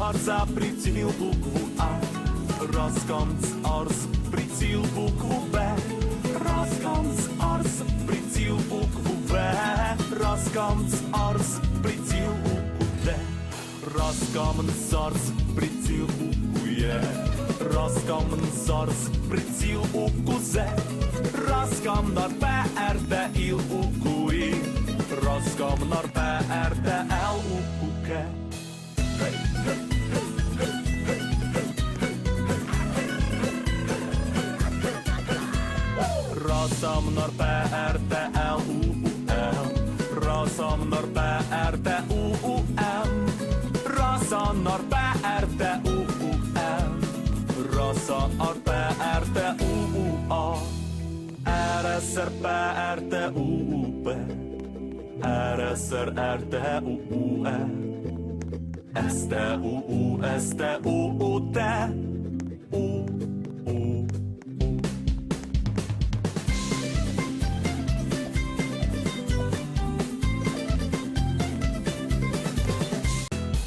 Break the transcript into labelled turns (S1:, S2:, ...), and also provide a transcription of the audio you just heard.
S1: Арса, приціл букву А. Роскомц, Орс, приціл букву Б. Роскомц, Орс, приціл букву В. Роскомц, Орс, приціл букву Д. Роскомнсорс, приціл букву Є. Роскомнсорс, приціл букву З. Роскомнор, ПРТ, ІЛ, УКУІ. Роскомнор, ПРТ, Л, УКУК. Росомнор ПРТ ЛУУЛ Росомнор ПРТ УУМ Росонор ПРТ УУМ Росонор ПРТ УУО РСР ПРТ УУП РСР РТ УУЕ СТУУ СТУУТ